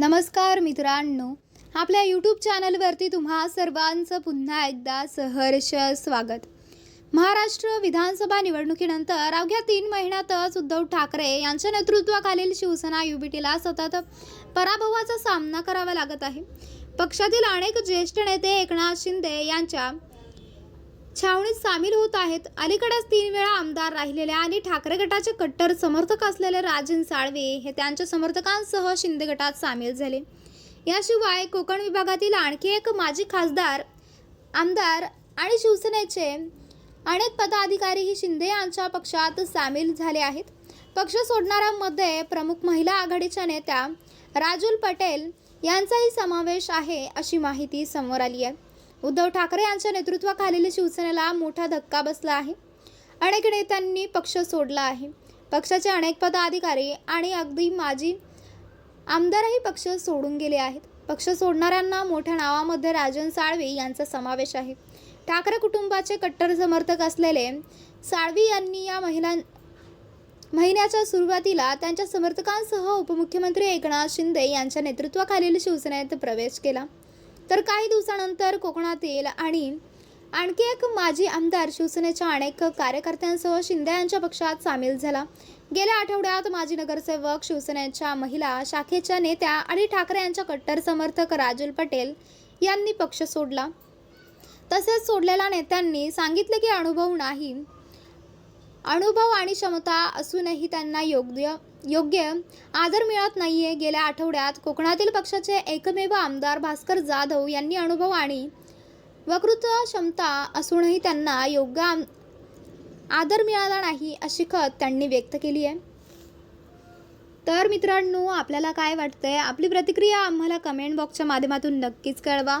नमस्कार मित्रांनो. आपल्या यूट्यूब चॅनलवरती तुम्हा सर्वांचं पुन्हा एकदा सहर्ष स्वागत. महाराष्ट्र विधानसभा निवडणुकीनंतर अवघ्या तीन महिन्यातच उद्धव ठाकरे यांच्या नेतृत्वाखालील शिवसेना युबीटीला सतत पराभवाचा सामना करावा लागत आहे. पक्षातील अनेक ज्येष्ठ नेते एकनाथ शिंदे यांच्या छावणीत सामील होत आहेत. अलीकडेच तीन वेळा आमदार राहिलेले आणि ठाकरे गटाचे कट्टर समर्थक असलेले राजन साळवे हे त्यांच्या समर्थकांसह शिंदे गटात सामील झाले. याशिवाय कोकण विभागातील आणखी एक माजी खासदार आमदार आणि शिवसेनेचे अनेक पदाधिकारीही शिंदे यांच्या पक्षात सामील झाले आहेत. पक्ष सोडणाऱ्यांमध्ये प्रमुख महिला आघाडीच्या नेत्या राजुल पटेल यांचाही समावेश आहे अशी माहिती समोर आली आहे. उद्धव ठाकरे यांच्या नेतृत्वाखालील शिवसेनेला मोठा धक्का बसला आहे. अनेक नेत्यांनी पक्ष सोडला आहे. पक्षाचे अनेक पदाधिकारी आणि अगदी माजी आमदारही पक्ष सोडून गेले आहेत. पक्ष सोडणाऱ्यांना मोठ्या नावामध्ये राजन साळवी यांचा समावेश आहे. ठाकरे कुटुंबाचे कट्टर समर्थक असलेले साळवी यांनी या महिला महिन्याच्या सुरुवातीला त्यांच्या समर्थकांसह उपमुख्यमंत्री एकनाथ शिंदे यांच्या नेतृत्वाखालील शिवसेनेत प्रवेश केला. तर काही दिवसानंतर कोकणातील आणि आणखी एक माजी आमदार शिवसेनेच्या अनेक कार्यकर्त्यांसह शिंदे यांच्या पक्षात सामील झाला. गेल्या आठवड्यात माजी नगरसेवक शिवसेनेच्या महिला शाखेच्या नेत्या आणि ठाकरे यांच्या कट्टर समर्थक राजूल पटेल यांनी पक्ष सोडला. तसेच सोडलेल्या नेत्यांनी सांगितले की अनुभव नाही. अनुभव आणि क्षमता असूनही त्यांना योग्य योग्य आदर मिळत नाहीये. गेल्या आठवड्यात कोकणातील पक्षाचे एकमेव आमदार भास्कर जाधव यांनी अनुभव आणि वकृत क्षमता असूनही त्यांना योग्य आदर मिळाला नाही अशी खत त्यांनी व्यक्त केली आहे. तर मित्रांनो आपल्याला काय वाटतंय? आपली प्रतिक्रिया आम्हाला कमेंट बॉक्सच्या माध्यमातून नक्कीच कळवा.